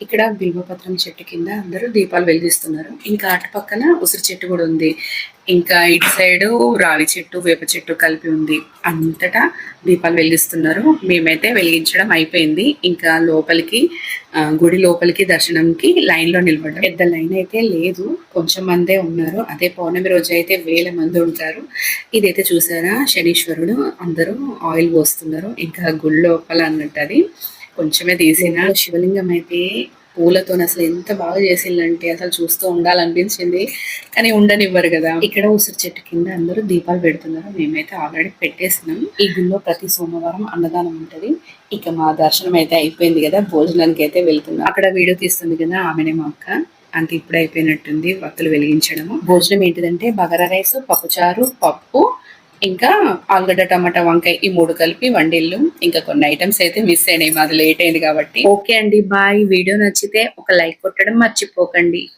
ఇక్కడ బిల్వపత్రం చెట్టు కింద అందరూ దీపాలు వెలిగిస్తున్నారు. ఇంకా అటు పక్కన ఉసిరి చెట్టు కూడా ఉంది. ఇంకా ఇటు సైడు రావి చెట్టు వేప చెట్టు కలిపి ఉంది. అంతటా దీపాలు వెలిగిస్తున్నారు. మేమైతే వెలిగించడం అయిపోయింది. ఇంకా లోపలికి గుడి లోపలికి దర్శనంకి లైన్లో పెద్ద లైన్ అయితే లేదు. కొంచెం మందే ఉన్నారు. అదే పౌర్ణమి రోజు అయితే వేల మంది ఉంటారు. ఇదైతే చూసారా? శనీశ్వరుడు అందరూ ఆయిల్ పోస్తున్నారు. ఇంకా గుడి లోపల అన్నట్టు అది. కొంచెమే తీసిన. శివలింగం అయితే పూలతో అసలు ఎంత బాగా చేసిందంటే అసలు చూస్తూ ఉండాలనిపించింది. కానీ ఉండనివ్వరు కదా. ఇక్కడ ఉసిరి చెట్టు కింద అందరూ దీపాలు పెడుతున్నారు. మేమైతే ఆల్రెడీ పెట్టేసినాం. ఈ గుళ్ళో ప్రతి సోమవారం అన్నదానం ఉంటది. ఇక మా దర్శనం అయితే అయిపోయింది కదా. భోజనానికి అయితే వెళ్తున్నాం. అక్కడ వీడియో తీస్తుంది కదా ఆమెనే మా అక్క. అంత ఇప్పుడు అయిపోయినట్టుంది. వత్తులు వెలిగించడము. భోజనం ఏంటిదంటే బగారా రైస్ పప్పుచారు పప్పు ఇంకా ఆలుగడ్డ టమాటా వంకాయ ఈ మూడు కలిపి వండిల్లు. ఇంకా కొన్ని ఐటమ్స్ అయితే మిస్ అయినాయి. మాది లేట్ అయింది కాబట్టి. ఓకే అండి బాయ్. వీడియో నచ్చితే ఒక లైక్ కొట్టడం మర్చిపోకండి.